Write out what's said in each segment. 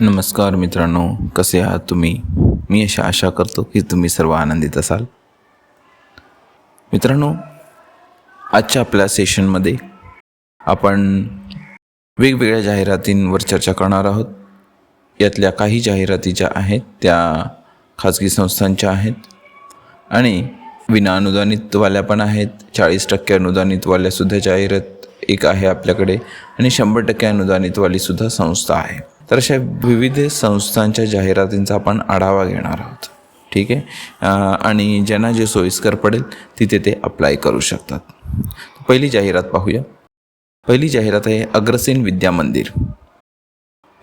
नमस्कार मित्रांनो कसे आहात तुम्ही? मी अशा आशा करतो की तुम्ही सर्व आनंदित असाल. मित्रांनो आजच्या आपल्या सेशनमध्ये आपण वेगवेगळ्या जाहिरातींवर चर्चा करणार आहोत. यातल्या काही जाहिराती ज्या आहेत त्या खाजगी संस्थांच्या आहेत आणि विना अनुदानितवाल्या पण आहेत. चाळीस टक्के अनुदानितवाल्यासुद्धा जाहिरात एक आहे आपल्याकडे आणि शंभर टक्के अनुदानितवालीसुद्धा संस्था आहे. तर अशा विविध संस्थांच्या जाहिरातींचा आपण आढावा घेणार आहोत. ठीक आहे? आणि ज्यांना जे सोयीस्कर पडेल तिथे ते अप्लाय करू शकतात. पहिली जाहिरात पाहूया. पहिली जाहिरात आहे Agrasen Vidya Mandir.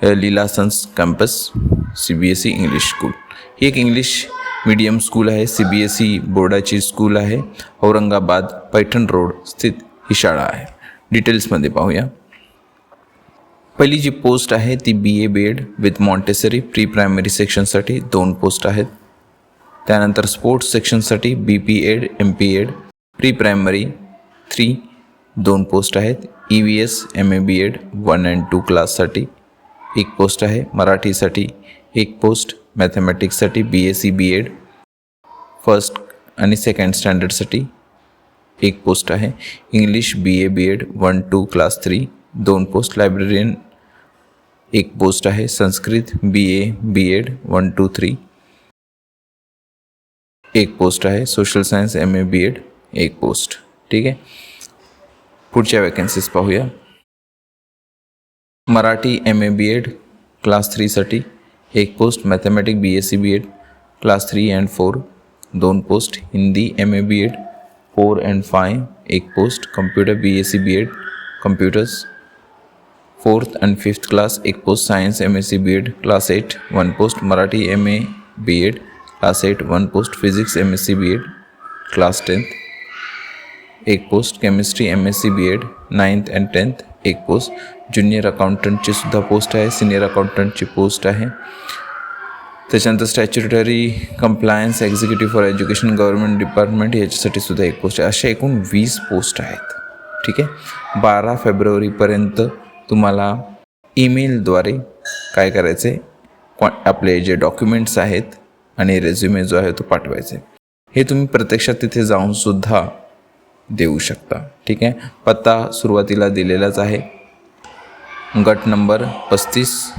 Leela sons campus C B S E English school. ही एक इंग्लिश मीडियम स्कूल आहे. सी बी एस ई बोर्डाची स्कूल आहे. औरंगाबाद पैठण रोड स्थित ही शाळा आहे. डिटेल्समध्ये पाहूया. पहिली जी पोस्ट आहे, ती B A B Ed with Montessori pre primary सेक्शनसाठी दोन पोस्ट आहेत. त्यानंतर sports सेक्शनसाठी B P Ed M P Ed pre primary three दोन पोस्ट आहेत. E V S M A B Ed one and two क्लाससाठी एक post आहे. मराठीसाठी एक post मॅथमॅटिक्ससाठी B S C B Ed first आणि सेकंड स्टँडर्डसाठी एक पोस्ट आहे. English B A B Ed one two class three दोन पोस्ट लायब्ररियन एक पोस्ट आहे. Sanskrit B A B Ed one two three एक पोस्ट आहे. Social science M A B Ed एक पोस्ट ठीक आहे? पुढच्या वॅकन्सीज पाहूया. Marathi M A B Ed class थ्रीसाठी एक post mathematic B S C B Ed class three and four दोन post Hindi M A B Ed four and five, एक post, computer B S C B Ed computers fourth and fifth class एक post science M S C B Ed class eight one post Marathi M A B Ed class eight one post physics M S C B Ed class tenth एक post chemistry M S C B Ed ninth and tenth एक post junior अकाउंटंटची सुद्धा post आहे senior अकाउंटंटची post आहे. त्याच्यानंतर statutory compliance executive for education government department याच्यासाठी सुद्धा एक पोस्ट आहे. अशा एकूण वीस पोस्ट आहेत. ठीक आहे? बारा फेब्रुवारीपर्यंत तुम्हाला ईमेलद्वारे काय करायचे क्वा आपले जे डॉक्युमेंट्स आहेत आणि रेझ्युमे जो आहे तो पाठवायचे हे तुम्ही प्रत्यक्षात तिथे जाऊनसुद्धा देऊ शकता. ठीक आहे? पत्ता सुरुवातीला दिलेलाच आहे. गट नंबर पस्तीस.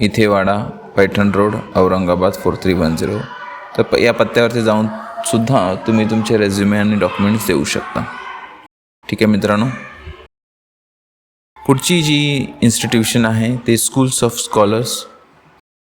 Ithewada Paithan road Aurangabad four three one zero. तर प या पत्त्यावरती जाऊन सुद्धा तुम्ही तुमचे रेझ्युमे आणि डॉक्युमेंट्स देऊ शकता. ठीक आहे मित्रांनो? पुढची जी इन्स्टिट्यूशन आहे ते schools of scholars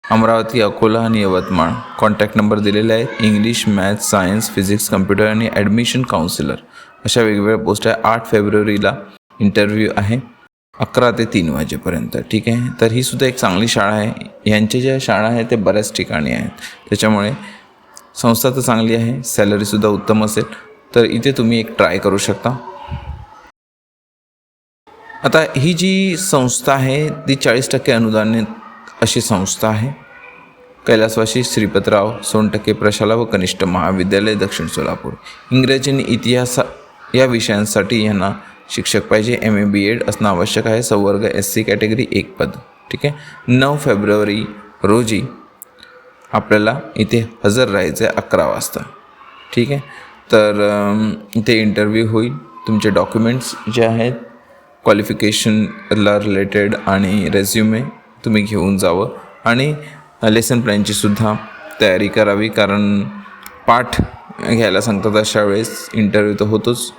Amravati Akola आणि यवतमाळ. कॉन्टॅक्ट नंबर दिलेले आहेत English maths science physics computer आणि ॲडमिशन काउन्सिलर अशा वेगवेगळ्या पोस्ट आहे. आठ फेब्रुवारीला इंटरव्ह्यू आहे. अकरा ते तीन वाजेपर्यंत ठीक आहे? तर ही सुद्धा एक चांगली शाळा आहे. यांच्या ज्या शाळा आहेत ते बऱ्याच ठिकाणी आहेत. त्याच्यामुळे संस्था तर चांगली आहे सॅलरीसुद्धा उत्तम असेल. तर इथे तुम्ही एक ट्राय करू शकता. आता ही जी संस्था आहे ती चाळीस टक्के अनुदानित अशी संस्था आहे. कैलासवासी श्रीपतराव सोनटक्के प्रशाला व कनिष्ठ महाविद्यालय दक्षिण सोलापूर. इंग्रजी आणि इतिहास या विषयांसाठी यांना शिक्षक पाहिजे एम ए बी एड असणं आवश्यक आहे. संवर्ग एस सी कॅटेगरी एक पद. ठीक आहे? नऊ फेब्रुवारी रोजी आपल्याला इथे हजर राहायचं आहे अकरा वाजता. ठीक आहे? तर इथे इंटरव्ह्यू होईल. तुमचे डॉक्युमेंट्स जे आहेत क्वालिफिकेशनला रिलेटेड आणि रेझ्युमे तुम्ही घेऊन जावं. आणि लेसन प्लॅनची सुद्धा तयारी करावी. कारण पाठ घ्यायला सांगतात अशा वेळेस. इंटरव्ह्यू तर होतोच.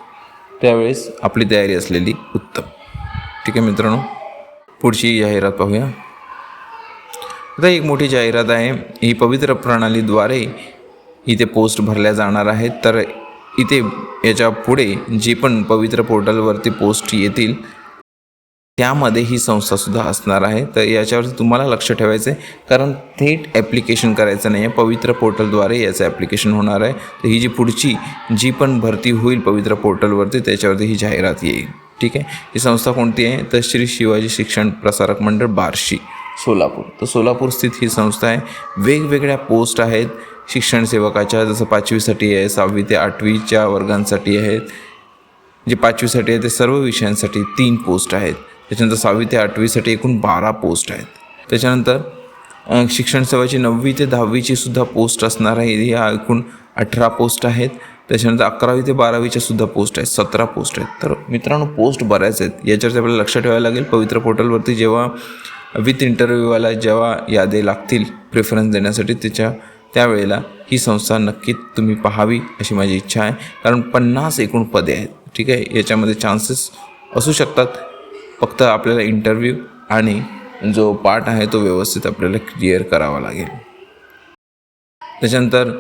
त्यावेळेस आपली तयारी असलेली उत्तम. ठीक आहे मित्रांनो पुढची जाहिरात पाहूया. आता एक मोठी जाहिरात आहे. ही पवित्र प्रणालीद्वारे इथे पोस्ट भरल्या जाणार आहेत. तर इथे याच्यापुढे जे पण पवित्र पोर्टलवरती पोस्ट येतील त्यामध्ये ही संस्थासुद्धा असणार आहे. तर याच्यावरती तुम्हाला लक्ष ठेवायचं आहे कारण थेट ॲप्लिकेशन करायचं नाही आहे पवित्र पोर्टलद्वारे याचं ॲप्लिकेशन होणार आहे. तर ही जी पुढची जी पण भरती होईल पवित्र पोर्टलवरती त्याच्यावरती ही जाहिरात येईल. ठीक आहे? ही संस्था कोणती आहे? तर श्री शिवाजी शिक्षण प्रसारक मंडळ बार्शी सोलापूर. तर सोलापूर स्थित ही संस्था आहे. वेगवेगळ्या पोस्ट आहेत. शिक्षण सेवकाच्या जसं पाचवीसाठी आहे सहावी ते आठवीच्या वर्गांसाठी आहेत. जे पाचवीसाठी आहे ते सर्व विषयांसाठी तीन पोस्ट आहेत. त्याच्यानंतर सहावी ते आठवीसाठी एकूण बारा पोस्ट आहेत. त्याच्यानंतर शिक्षण सेवाची नववी ते दहावीची सुद्धा पोस्ट असणार आहे. या एकूण अठरा पोस्ट आहेत. त्याच्यानंतर अकरावी ते बारावीच्या सुद्धा पोस्ट आहेत. सतरा पोस्ट आहेत. तर मित्रांनो पोस्ट बऱ्याच आहेत. याच्यावरती आपल्याला लक्ष ठेवायला लागेल पवित्र पोर्टलवरती जेव्हा विथ इंटरव्ह्यूवाला जेव्हा यादी लागतील प्रेफरन्स देण्यासाठी त्याच्या त्यावेळेला ही संस्था नक्की तुम्ही पाहावी अशी माझी इच्छा आहे. कारण पन्नास एकूण पदे आहेत. ठीक आहे? याच्यामध्ये चान्सेस असू शकतात. फक्त आपल्याला इंटरव्ह्यू आणि जो पार्ट आहे तो व्यवस्थित आपल्याला क्लिअर करावा लागेल. त्याच्यानंतर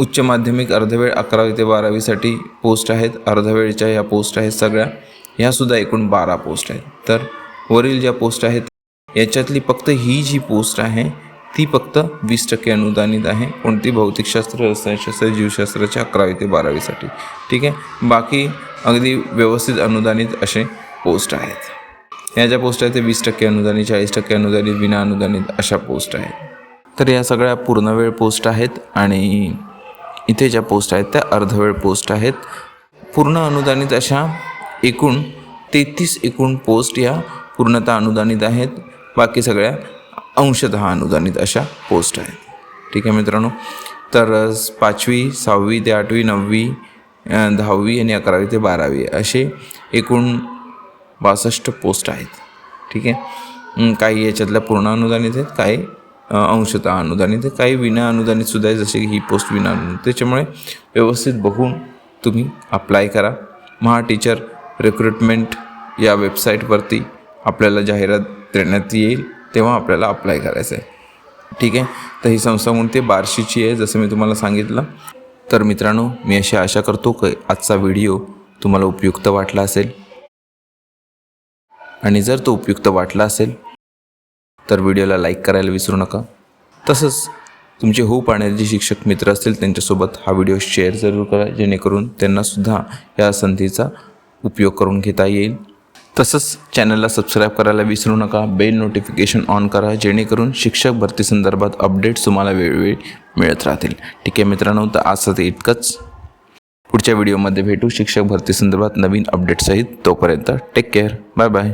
उच्च माध्यमिक अर्धवेळ अकरावी ते बारावीसाठी पोस्ट आहेत. अर्धवेळच्या या पोस्ट आहेत सगळ्या. ह्यासुद्धा एकूण बारा पोस्ट आहेत. तर वरील ज्या पोस्ट आहेत याच्यातली फक्त ही जी पोस्ट आहे ती फक्त वीस टक्के अनुदानित आहे. कोणती? भौतिकशास्त्र रसायनशास्त्र जीवशास्त्राच्या अकरावी ते बारावीसाठी ठीक आहे? बाकी अगदी व्यवस्थित अनुदानित असे पोस्ट आहेत. या ज्या पोस्ट आहेत ते वीस टक्के अनुदानित चाळीस टक्के अनुदानित विना अनुदानित अशा पोस्ट आहेत. तर या सगळ्या पूर्णवेळ पोस्ट आहेत आणि इथे ज्या पोस्ट आहेत त्या अर्धवेळ पोस्ट आहेत. पूर्ण अनुदानित अशा एकूण तेहतीस एकूण पोस्ट या पूर्णतः अनुदानित आहेत. बाकी सगळ्या अंशतः अनुदानित अशा पोस्ट आहेत. ठीक आहे मित्रांनो? तर पाचवी सहावी ते आठवी नववी दहावी आणि अकरावी ते बारावी असे एकूण बासष्ट पोस्ट आहेत. ठीक आहे? काही याच्यातल्या पूर्ण अनुदानित आहेत काही अंशतः अनुदानित आहेत काही विना अनुदानित सुद्धा आहे जसे की ही पोस्ट विना अनुदानित. त्याच्यामुळे व्यवस्थित बघून तुम्ही अप्लाय करा. महा टीचर रिक्रुटमेंट या वेबसाईटवरती आपल्याला जाहिरात देण्यात येईल तेव्हा आपल्याला अप्लाय करायचं आहे. ठीक आहे? तर ही संस्था कोणती ते बार्शीची आहे जसं मी तुम्हाला सांगितलं. तर मित्रांनो मी अशी आशा करतो की आजचा व्हिडिओ तुम्हाला उपयुक्त वाटला असेल. आणि जर तो उपयुक्त वाटला असेल तर व्हिडिओला लाईक करायला विसरू नका. तसंच तुमचे होऊ पाहणारे जे शिक्षक मित्र असतील त्यांच्यासोबत हा व्हिडिओ शेअर जरूर करा जेणेकरून त्यांनासुद्धा या संधीचा उपयोग करून घेता येईल. तसंच चॅनलला सबस्क्राईब करायला विसरू नका बेल नोटिफिकेशन ऑन करा जेणेकरून शिक्षक भरती संदर्भात अपडेट्स तुम्हाला वेळोवेळी मिळत राहतील. ठीक आहे मित्रांनो तर आज ते इतकंच. पुढच्या व्हिडिओमध्ये भेटू. शिक्षक भरती संदर्भात नवीन अपडेटसहित तोपर्यंत टेक केअर बाय बाय